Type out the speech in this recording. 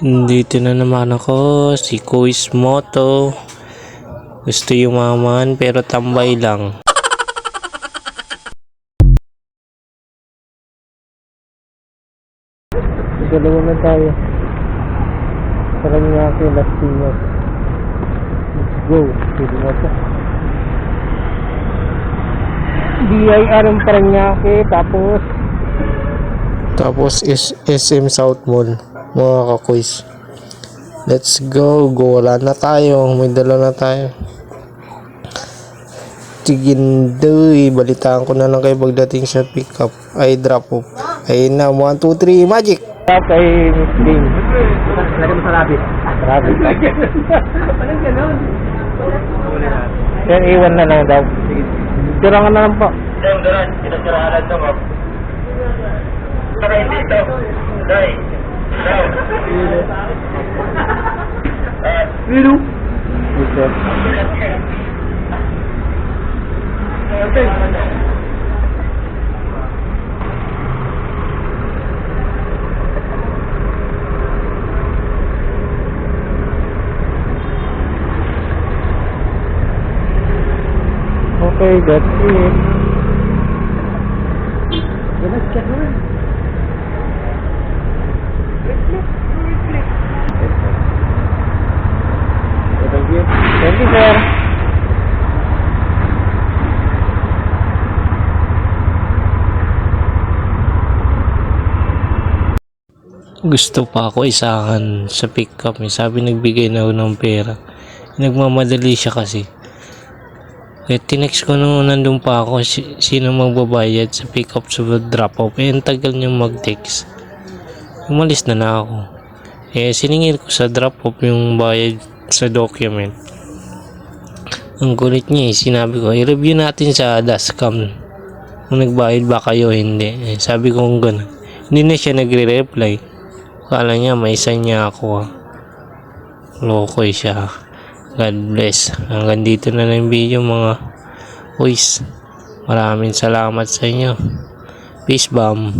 Dito na naman ako, si Kuis Moto. Gusto yumaman pero tambay lang. Dalawa na tayo. Parang nga ako Las Piñas. Let's go. Pwede na ito. BIR ang Paranaque tapos tapos is SM South Mall mga kakuis let's go. Go wala na tayo. May dala na tayo. Tigindoy balitaan ko na lang kayo pagdating sa pick up ay drop off. Ayun na 1, 2, 3 magic! Drop kay Miss Game Lagyan mo sa rabbit. rabbit. Anong ganon? yan iwan na lang daw. Tira nga na lang po. Yung ganon, pinasirahan ito mo. Saka hindi ito. Dai. Daw. Ah, Pero? Dito. Okay, that's it. Ganon, check mo Gusto pa ako isahan sa pick-up. Eh. Sabi nagbigay na ako ng pera. Nagmamadali siya kasi. Kaya tinext ko nung nandun pa ako si- sino magbabayad sa pick-up sa drop-off. Eh, ang tagal niyang mag-text. Umalis na na ako. Eh, siningil ko sa drop-off yung bayad sa document. Ang kulit niya eh, sinabi ko, i-review natin sa dashcam. Kung nagbayad ba kayo, hindi. Eh, sabi ko gano'n. Hindi na siya nagre-reply. Kala niya, may sign niya ako. Loko siya. God bless. Hanggang dito na lang video mga boys. Maraming salamat sa inyo. Peace bomb.